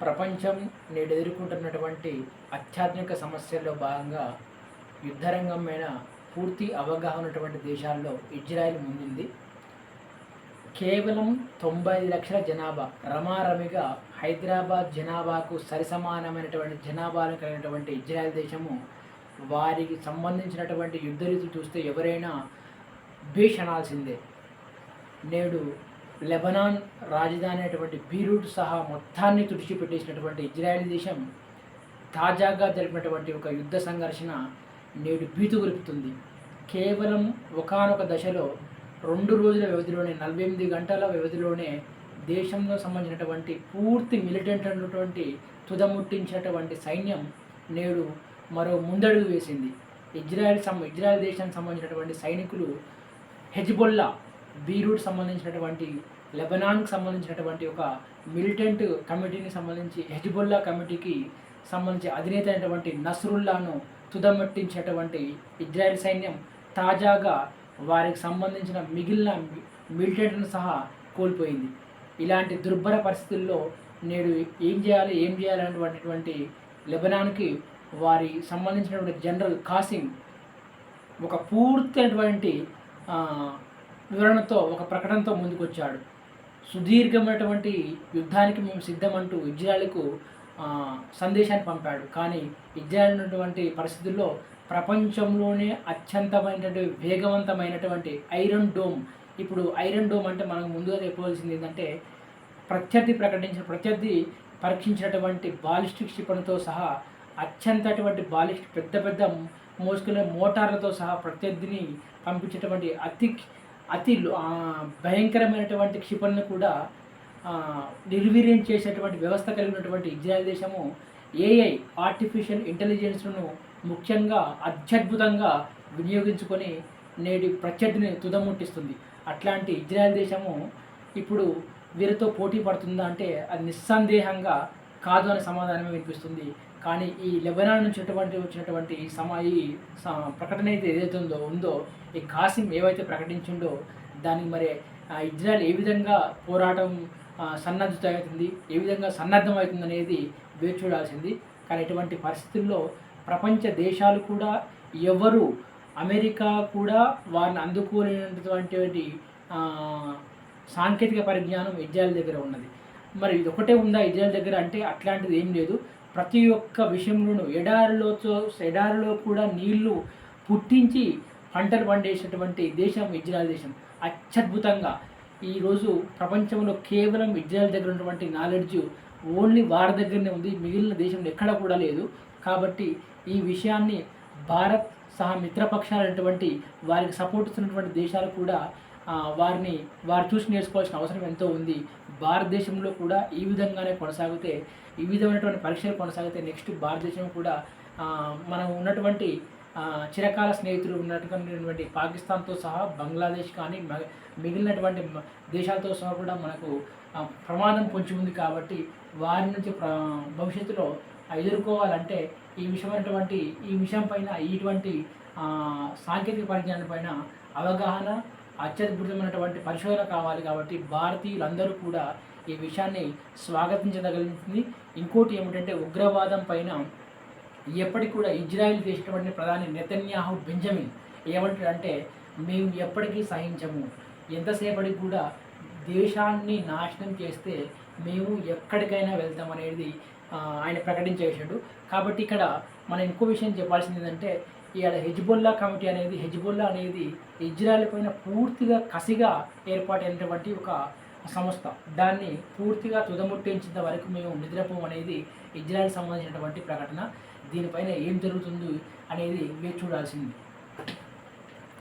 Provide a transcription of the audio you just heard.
ప్రపంచం నేడు ఎదుర్కొంటున్నటువంటి అత్యాధునిక సమస్యల్లో భాగంగా యుద్ధరంగం మీద పూర్తి అవగాహన ఉన్నటువంటి దేశాల్లో ఇజ్రాయెల్ ముందుంది. కేవలం తొంభై ఐదు లక్షల జనాభా రమారమిగా హైదరాబాద్ జనాభాకు సరిసమానమైనటువంటి జనాభాను కలిగినటువంటి ఇజ్రాయెల్ దేశము వారికి సంబంధించినటువంటి యుద్ధ రీతులు చూస్తే ఎవరైనా భీషణాల్సిందే. నేడు లెబనాన్ రాజధాని అయినటువంటి బీరూట్ సహా మొత్తాన్ని తుడిచిపెట్టేసినటువంటి ఇజ్రాయెల్ దేశం తాజాగా జరిపినటువంటి ఒక యుద్ధ సంఘర్షణ నేడు బీతుగురుపుతుంది కేవలం ఒకానొక దశలో రెండు రోజుల వ్యవధిలోనే నలభై ఎనిమిది గంటల వ్యవధిలోనే దేశంలో సంబంధించినటువంటి పూర్తి మిలిటెంట్ అయినటువంటి తుదముట్టించినటువంటి సైన్యం నేడు మరో ముందడుగు వేసింది. ఇజ్రాయెల్ సం ఇజ్రాయెల్ దేశానికి సంబంధించినటువంటి సైనికులు హెజ్బొల్లా బీరూట్ సంబంధించినటువంటి లెబనాన్కి సంబంధించినటువంటి ఒక మిలిటెంట్ కమిటీని సంబంధించి హెజ్బొల్లా కమిటీకి సంబంధించి అధినేత అయినటువంటి నస్రుల్లాను తుదమట్టించేటువంటి ఇజ్రాయెల్ సైన్యం తాజాగా వారికి సంబంధించిన మిగిలిన మిలిటెంట్ను సహా కోల్పోయింది. ఇలాంటి దుర్భర పరిస్థితుల్లో నేడు ఏం చేయాలి ఏం చేయాలనేటువంటిటువంటి లెబనాన్కి వారి సంబంధించినటువంటి జనరల్ కాసింగ్ ఒక పూర్తయినటువంటి ఆ, వివరణతో ఒక ప్రకటనతో ముందుకొచ్చాడు. సుదీర్ఘమైనటువంటి యుద్ధానికి మేము సిద్ధమంటూ ఇజ్రాయెల్కు సందేశాన్ని పంపాడు. కానీ ఇజ్రాయెల్ ఉన్నటువంటి పరిస్థితుల్లో ప్రపంచంలోనే అత్యంతమైనటువంటి వేగవంతమైనటువంటి ఐరన్ డోమ్. ఇప్పుడు ఐరన్ డోమ్ అంటే మనకు ముందుగా చెప్పవలసింది ఏంటంటే ప్రత్యర్థి ప్రకటించిన ప్రత్యర్థి పరీక్షించినటువంటి బాలిస్టిక్ క్షిపణితో సహా అత్యంతటువంటి బాలిస్టిక్ పెద్ద పెద్ద మోసుకునే మోటార్లతో సహా ప్రత్యర్థిని పంపించేటువంటి అతి అతి భయంకరమైనటువంటి క్షిపణిని కూడా నిర్వీర్యం చేసేటువంటి వ్యవస్థ కలిగినటువంటి ఇజ్రాయెల్ దేశము ఏఐ ఆర్టిఫిషియల్ ఇంటెలిజెన్స్ను ముఖ్యంగా అత్యద్భుతంగా వినియోగించుకొని నేటి ప్రత్యర్థిని తుదముట్టిస్తుంది. అట్లాంటి ఇజ్రాయెల్ దేశము ఇప్పుడు వీరితో పోటీ పడుతుందా అంటే అది నిస్సందేహంగా కాదు అనే సమాధానమే వినిపిస్తుంది. కానీ ఈ లెబనాన్ నుంచి అటువంటి వచ్చినటువంటి ఈ సమా ఈ స- ప్రకటన అయితే ఏదైతే ఉందో ఉందో ఈ కాసిం ఏవైతే ప్రకటించిండో దానికి మరి ఇజ్రాయెల్ ఏ విధంగా పోరాటం సన్నద్ధత అవుతుంది ఏ విధంగా సన్నద్ధం అవుతుంది అనేది వేచి చూడాల్సింది. కానీ ఇటువంటి పరిస్థితుల్లో ప్రపంచ దేశాలు కూడా ఎవరు అమెరికా కూడా వారిని అందుకోలేనటువంటి సాంకేతిక పరిజ్ఞానం ఇజ్రాయెల్ దగ్గర ఉన్నది. మరి ఇది ఒకటే ఉందా ఇజ్రాయల్ దగ్గర అంటే అట్లాంటిది ఏం లేదు. ప్రతి ఒక్క విషయంలోనూ ఎడారిలో ఎడారిలో కూడా నీళ్ళు పుట్టించి పంటలు పండేసినటువంటి దేశం ఇజ్రాయల్ దేశం. అత్యద్భుతంగా. ఈరోజు ప్రపంచంలో కేవలం ఇజ్రాయల్ దగ్గర ఉన్నటువంటి నాలెడ్జ్ ఓన్లీ వారి దగ్గరనే ఉంది. మిగిలిన దేశంలో ఎక్కడ కూడా లేదు. కాబట్టి ఈ విషయాన్ని భారత్ సహా మిత్రపక్షాలైనటువంటి వారికి సపోర్ట్ ఇస్తున్నటువంటి దేశాలు కూడా వారిని వారు చూసి నేర్చుకోవాల్సిన అవసరం ఎంతో ఉంది. భారతదేశంలో కూడా ఈ విధంగానే కొనసాగితే ఈ విధమైనటువంటి పరీక్షలు కొనసాగితే నెక్స్ట్ భారతదేశం కూడా మనం ఉన్నటువంటి చిరకాల స్నేహితులు ఉన్నటువంటి పాకిస్తాన్తో సహా బంగ్లాదేశ్ కానీ మ- మిగిలినటువంటి దేశాలతో సహా కూడా మనకు ప్రమాదం పొంచి ఉంది కాబట్టి వారి నుంచి ప్ర భవిష్యత్తులో ఎదుర్కోవాలంటే ఈ విషయమైనటువంటి ఈ విషయం పైన ఇటువంటి సాంకేతిక పరిజ్ఞానం పైన అవగాహన అత్యద్భుతమైనటువంటి పరిశోధన కావాలి కాబట్టి భారతీయులందరూ కూడా ఈ విషయాన్ని స్వాగతించదగలిగింది ఇంకోటి ఏమిటంటే ఉగ్రవాదం పైన ఎప్పటికి కూడా ఇజ్రాయెల్ చేసినటువంటి ప్రధాని నెతన్యాహు బెంజమిన్ ఏమంటాడంటే మేము ఎప్పటికీ సహించము. ఎంతసేపటికి కూడా దేశాన్ని నాశనం చేస్తే మేము ఎక్కడికైనా వెళ్తాం అనేది ఆయన ప్రకటించేసాడు కాబట్టి ఇక్కడ మనం ఇంకో విషయం చెప్పాల్సింది ఏంటంటే ఇవాళ హెజ్బొల్లా కమిటీ అనేది హెజ్బొల్లా అనేది ఇజ్రాయెల్ పైన పూర్తిగా కసిగా ఏర్పాటైనటువంటి ఒక సంస్థ. దాన్ని పూర్తిగా తుదముట్టించేంత వరకు మేము నిద్రపోం అనేది ఇజ్రాయెల్ సంబంధించినటువంటి ప్రకటన. దీనిపైన ఏం జరుగుతుంది అనేది వేచి చూడాల్సింది.